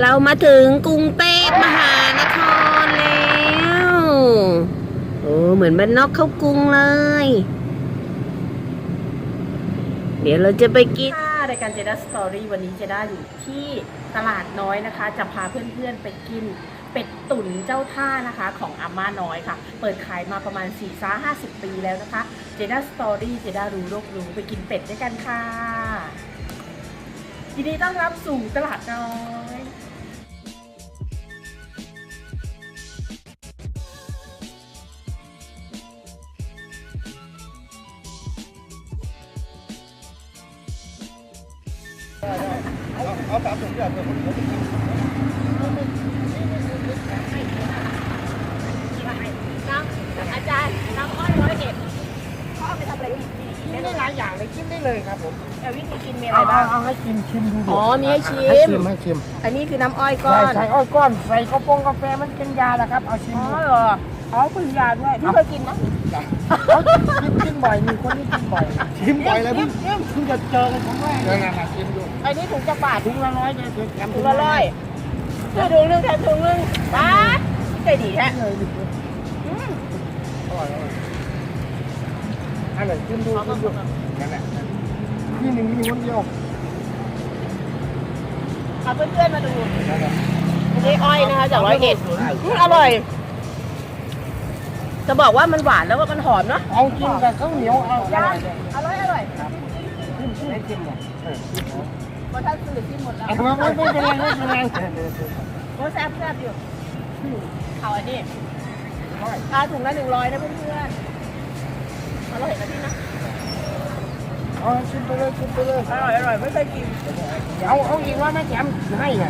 เรามาถึงกรุงเทพมหานครแล้วโอ้เหมือนบ้านนอกเข้ากรุงเลย เดี๋ยวเราจะไปกินค่ะรายการเจด้าสตอรี่วันนี้เจด้าอยู่ที่ตลาดน้อยนะคะ จะพาเพื่อนๆไปกินเป็ดตุ๋นเจ้าท่านะคะของอาม่าน้อยค่ะ เปิดขายมาประมาณ4ี่ซ่าห้าสิบปีแล้วนะคะ เจด้าสตอรี่เจด้ารู้โลกรู้ไปกินเป็ดด้วยกันค่ะยินดีต้อนรับสู่ตลาดน้อย อาสามถุงเดียวเผื่อคนเขาไปกินอาจารย์น้ำอ้อยร้อยเอ็ดเขาเอาไปทำอะไรกินได้หลายอย่างเลยกินได้เลยครับผมแต่วิธีกินมีอะไรเอาบ้าง เอาให้ชิมชิมดูดิอ๋อมีให้ชิมให้ชิมให้ชิมอันนี้คือน้ำอ้อยก้อใส่น ใส่อ้อยก้อนใส่กระโปรงกาแฟมันเป็นยาแหละครับ เอาชิมอ๋อดูเหรอ อ๋อคุณยาด้วยพี่เคยกินไห มเขากินกินบ่อยมีคนที่กินบ่อยชิมบ่อยเลยเพิ่งเพิ่งจะเจอกันครั้งแรกเลยนะชิมดูอันนี้ถุงจะบาทถุงละร้อยเนี่ยแถมถุงละร้อยคือถุงหนึงแถมถุงหนึงบาทใจดีแท้เลยดิอืมอร่อยอร่อยอันไหนชิมดูชิมดูนั่นแหละที่หนึ่งมีคนเดียวเอาเพื่อนๆมาดูนั่นแหละอันนี้อ้อยนะคะจากร้อยเอ็ดอืมอร่อย จะบอกว่ามันหวานแล้วก็มันหอมเนาะเอากินกับข้าวเหนียวเอาอร่อยเลยอร่อยอร่อยชิมชิมให้ชิมหน่อยเออชิมหน่อยเพราะท่านสื่อที่หมดแล้วเอาไม่ไม่เป็นไรไม่เป็นไรโอ้แซ่บแซ่บอยู่เอาอันนี้ปลาถุงละหนึ่งร้อยนะเพื่อนๆอร่อยนะพี่นะเอาชิมไปเลยชิมไปเลยอร่อยอร่อยไม่เคยกินเอาเอาอีกว่าแม่แถมให้ไง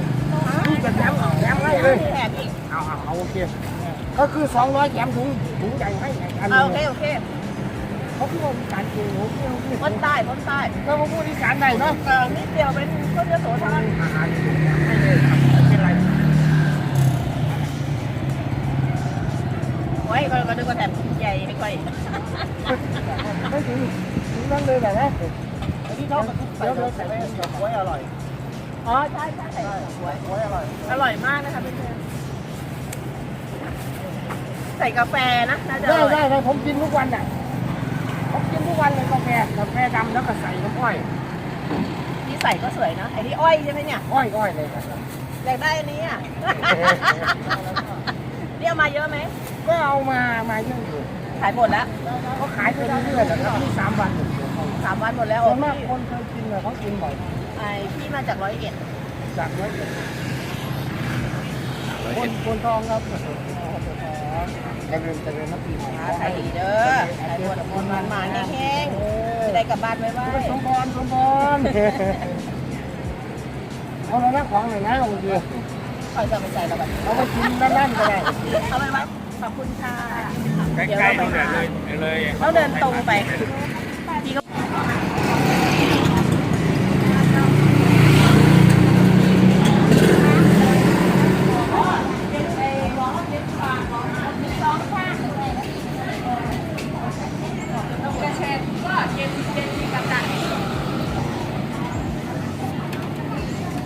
นี่จะแถมแถมให้เลยแถมอีกเอาเอาเอาโอเค ก็คือสองร้อยแถมถุงถุงใหญ่ให้ไงอันเอานี้โอเคโอเคเขาพูดอีสานเก่งเขาพูดเขาพูดคนใต้คนใต้แล้วเขาพูดอีสานได้เนาะเออนิดเดียวเป็นก็จะโสธรอาหารถุงให้เลยครับไม่เป็นไรไว้ก็ก็นึกว่าแถมใหญ่ไม่ค่อยไม่ถึงถึงนั่นเลยแบบนะอันนี้เขาใส่เดี๋ยวลเรางใส่ใส่ไปไว้เดี๋ยวไว้อร่อยอ๋อใช่ใช่ใส่สวยไว้อร่อยอร่อยมากนะคะเพื่อนๆ ใส่กาแฟนะน่าจะอได้ร่อยได้ได้ผมกินทุกวันอะผมกินทุกวันเลยกาแฟกาแฟดำแล้วก็ใส่น้ำอ้อยที่ใส่ก็สวยนะไอ้ที่อ้อยใช่ไหมเนี่ยอ้อยอ้อยเลยครับ อยากได้อันนี้อะ เรียกมาเยอะไหมก็เอามามาเยอะอยู่ขายหมดแล้วเขาขายไปเรื่อยๆนะครับที่สามวันสามวันหมดแล้วส่วนมากคนเคยกินเนี่ยเขากินบ่อยไอพี่มาจากร้อยเอ็ดจากร้อยเอ็ดคนคนทองครับ เจริญเจริญนักปีใหม่ขายดีเด้อขายหมดหมดมันหมาแห้งๆจะได้กลับบ้านไว้ไว้สมบรสมบรเอาแล้วนะของหน่อยนะโอเคคอยจะไปใส่แล้วแบบเอาไปกินด้านๆก็ได้เอาไปไว้ขอบคุณค่ะใกเดี๋ยวล้เราๆไปเลยหาเลยเลยเราเดินตรงไปพี่ก็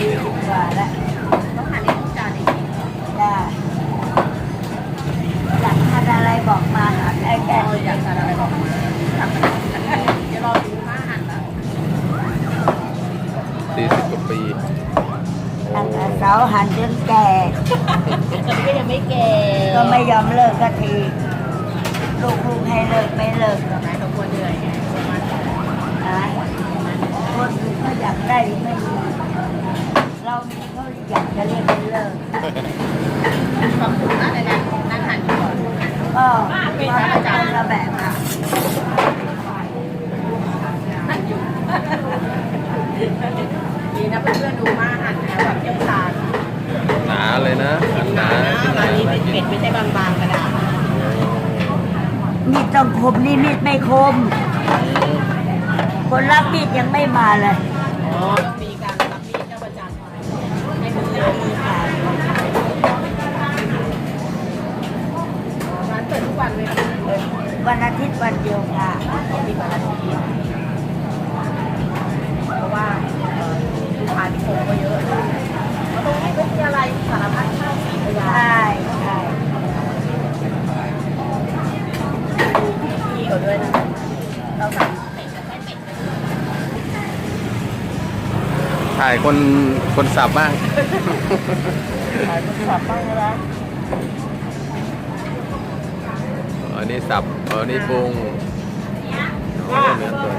ช่สี่สิบกว่าแล้วต้องผ่านอีกทุกจานอีกได้อยากทานอะไรบอกมาหาแก้แก้เอออยากทานอะไรบอกมาทำมันเดี๋ยวรอดูมาหั่นแล้วสี่สิบกว่าปีตั้งแต่สาวหันจนแก่ตอนนี้ก็ยังไม่แก่ก็ก็ไม่ยอมเลิกสักทีลูกๆให้เลิกไม่เลิกหรอกนายสมควรเหนื่อยไงประมาณนั้นนะคนอื่นเขาอยากได้ไม่มี เรามีเขาอยากจะเรียกเลิกความสุขนะในการนั่งหันก่อนก็มาประจำละแบบอะดีนะเพื่อนๆดูมาหันนะแบบเยี่ยมตาหนาเลยนะอันหนาร้านนี้เป็นเป็ดไม่ใช่บางๆกระดาษมีดต้องคมนี่มีดไม่คม คนรับมีดยังไม่มาเลย วันอาทิตย์วันเดียวค่ะมีวันอาทิตย์เพราะว่าเอ่อลูกค้าที่โคก็เยอะตรงนี้ก็มีอะไรสารพัดข้าวสีพยาใช่ใช่ดูพี่เขาด้วยนะเราสั่งเป็ดกับแค่เป็ดถ่ายคนคนสับบ้างขายมันสับบ้างก็ได้ อันนี้สับอันนี้ปรุงอ๋อเนื้อตัว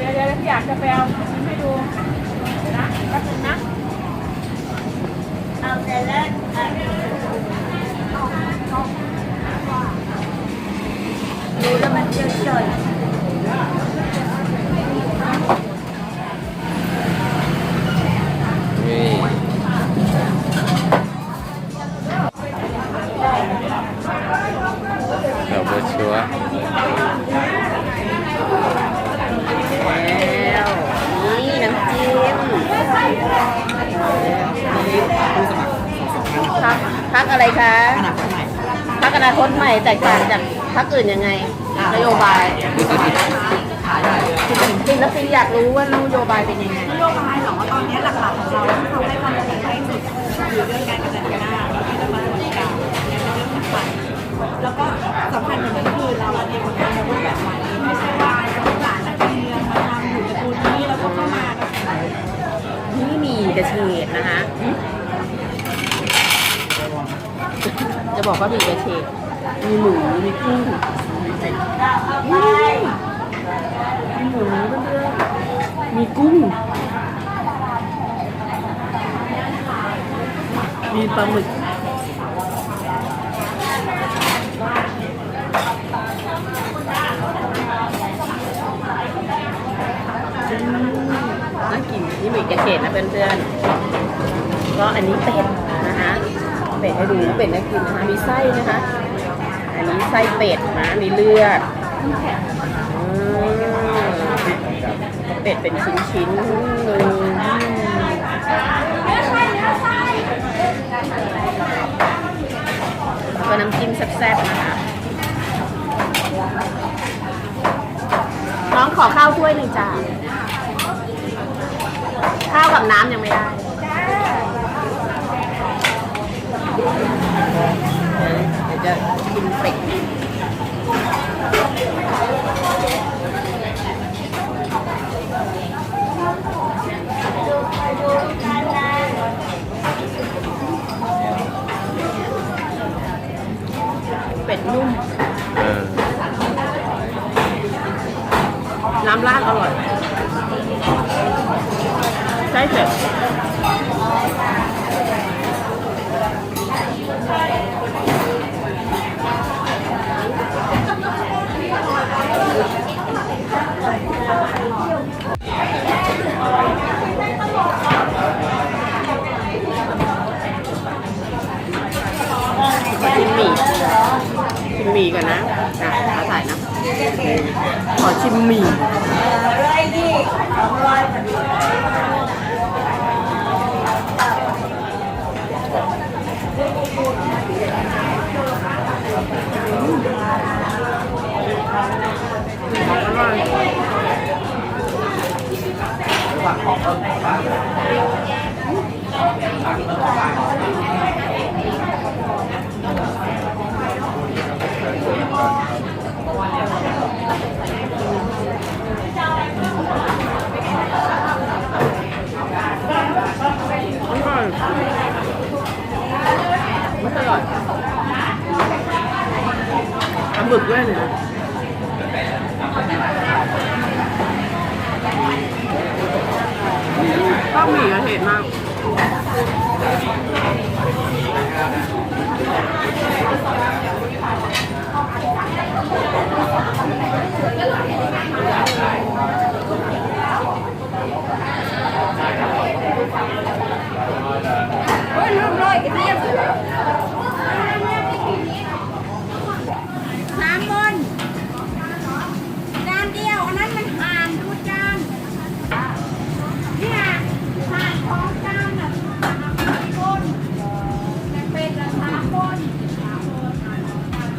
เดี๋ยวเดี๋ยวอยากจะไปเอาให้ดูนะแป๊บนึงนะ เอาแต่ละดูแล้วมันเจ๋ยๆ นี่เราเบอร์ชัวร์ แล้วนี่น้ำจิ้ม พักพักอะไรคะพักอนาคตใหม่แตกต่างจากพักอื่นยังไงนโยบายจริงแล้วจริงอยากรู้ว่านโยบายเป็นยังไงนโยบายเหรอตอนนี้หลักๆของเราที่เราให้ความสำคัญที่สุดคือเรื่องการกระจายหน้าแล้วก็จะมาบริการเนี่ยเป็นเรื่องสำคัญแล้วก็สำคัญกว่านั้นคือเราเองทำในรูปแบบใหม่ไม่ใช่ว่าลูกหลานจากที่เมืองมาทำอยู่ตระกูลนี้แล้วก็เข้ามานี่มีกระเฉดนะคะ จะบอกว่ามีกระเฉด มีหมูมีกุ้งมีเป็ดมีหมูเพื่อนมีกุ้ง มีปลาหมึกน่ากินนี่หมีกระเฉดนะเพื่อนๆ ก็อันนี้เป็ดนะคะ เป็ดให้ดูเป็ดน่ากินนะคะ มีไส้นะคะ ไส้เป็ดนะมีเลือดอืมเป็ดเป็นชิ้นๆเลยก็น้ำจิ้มแซ่บๆนะคะน้องขอข้าวถ้วยหนึ่งจ้าข้าวกับน้ำยังไม่ได้ เดี๋ยว จะกินเป็ดเป็ดนุ่ม เออน้ำราดอร่อย ใช่เผ็ดม มีก่อนนะอะขอถ่ายนะ ขอชิมหมี่ร้อยยี่สองร้อย พอดี อร่อย ปลาหมึกด้วยเนี่ยข้าวหมี่กระเทศมาก สามคนจานเดียว อันนั้นมันห่านดูจานเนี่ยห่านของจานน่ะสามคนแต่เป็นละสามคน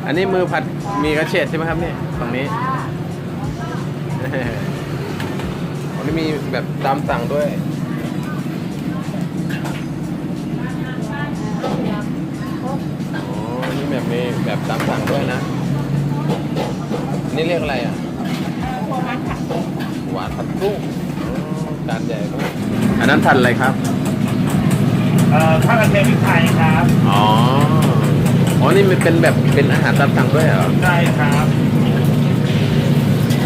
อั นนี้มือผัดมีกระเฉดใช่ไหมครับเนี่ยฝั่งนี้อันนี้มีแบบตามสั่งด้วยอ๋อนี่แบบมีแบบตามสั่งด้วยนะ นี่เรียกอะไรอะหวานผัดกุ้งอ๋อจานใหญ่ด้วยอันนั้นผัดอะไรครับ เอ่อข้าวกระเทียมพริกไทยครับ อ๋อ อ๋อ นี่มันเป็นแบบเป็นอาหารตามสั่งด้วยเหรอใช่ครับ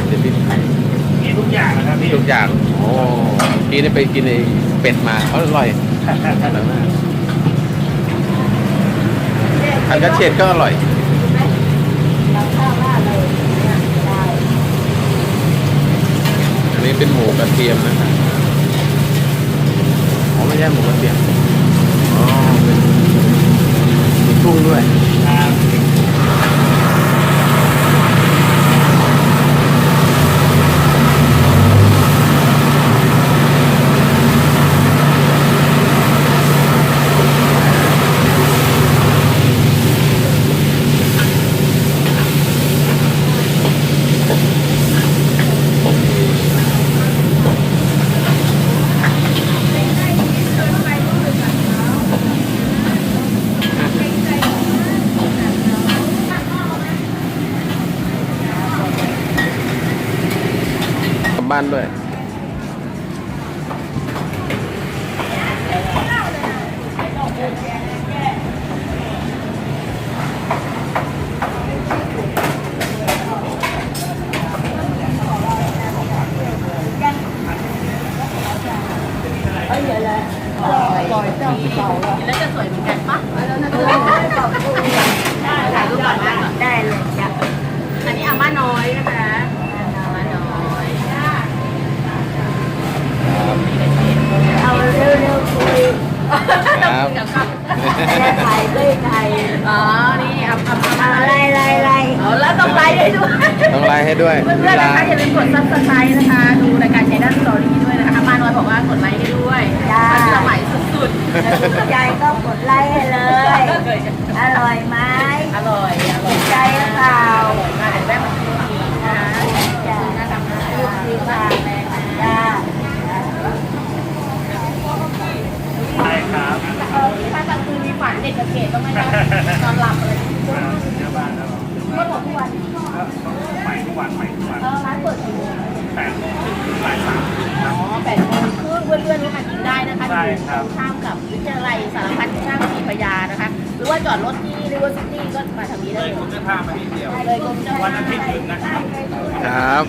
เดี๋ยวพี่มีทุกอย่างนะครับพี่ทุกอย่างโอ้เมื่อกี้นี่ไปกินไอ้เป็ดมาเขาอร่อยอร่อยมากผัดกระเฉดก็อร่อย อันนี้เป็นหมูกระเทียมนะครับอ๋อไม่ใช่หมูกระเทียม อ๋อ เป็นมีกุ้งด้วย ค บ้านด้วย แล้วจะสวยเหมือนกันปะถ่ายรูปก่อนนะ ได้เลยจ้ะ อันนี้อาม่าน้อยนะคะอาม่าน้อย เอาเร็วๆคุย ครับ เดี๋ยวครับ จะถ่ายด้วยไทย อ๋อ นี่อาอาอาม่า อะไรอะไรอะไร เอาแล้วต้องไลค์ให้ด้วย ต้องไลน์ให้ด้วย เพื่อนๆนะคะอย่าลืมกดซับสไครต์นะคะ ดูรายการใจด้านสตอรี่ด้วยนะคะอาม่าน้อยบอกว่ากดไลค์ให้ด้วยมันจะใหม่สุด ถูก ใจก็กดไลค์ให้เลย อร่อยไหมอร่อยอร่อยใจหรือเปล่าอร่อยมากเห็นไมมันคือดีนะจ้าทำนะลูกดีค่ะจ้าใช่ครับเออถ้ากลางคืนมีฝันเด็กกระเกดต้องไม่ได้นอนหลับอะไรอย่างเงี้ยเยอะมากครับเมื่อหมดทุกวันใหม่ทุกวันใหม่ทุกวันร้านเปิดกี่โมงแปดโมงถึงบ่ายสามอ๋อแปดโมงครึ่งเพื่อนๆก็มากินได้ นะคะใช่ครับ ข้ามกับวิทยาลัยสารพัดช่างศรีพยานะคะ หรือว่าจอดรถที่ริเวอร์ซิตี้ก็มาทางนี้ได้เลยผมจะพามาที่เดียว เลยกรมเจ้าวันท่าอาทิตย์หยุดนะครับ ครับ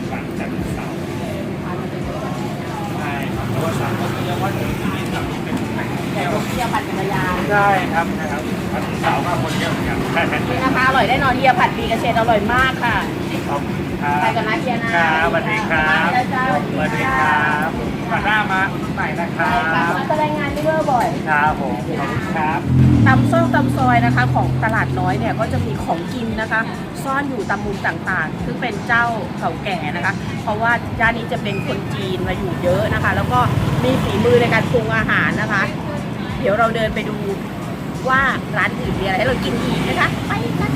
ใช่ครับเพราะว่าสามก็คือเรียกว่าจุดที่มีสามที่เป็นแหล่งท่องแต่เที่ยวผมเที่ยวปั่นจักรยานใช่ครับนะครับวันเสาร์ก็คนเยอะเหมือนกันใช่ครับนี่นะคะอร่อยได้นอนเฮียผัดปีกระเชษอร่อยมากค่ะ ขอบคุณครับไปกันนะเฮียนะครับสวัสดีครับไปแล้วจ้าสวัสดีครับมาหน้ามาอุดหนุนใหม่นะครัไปค่ะบ อร์บ่อยครับผมขอบคุณครับตำส้มตำซอยนะคะ ของตลาดน้อยเนี่ยก็จะมีของกินนะคะ ซ่อนอยู่ตามมุมต่างๆ ซึ่งเป็นเจ้าเก่าแก่นะคะ เพราะว่าย่านนี้จะเป็นคนจีนมาอยู่เยอะนะคะ แล้วก็มีฝีมือในการปรุงอาหารนะคะ เดี๋ยวเราเดินไปดูว่าร้านอื่นมีอะไรให้เรากินอีกนะคะ ไปกัน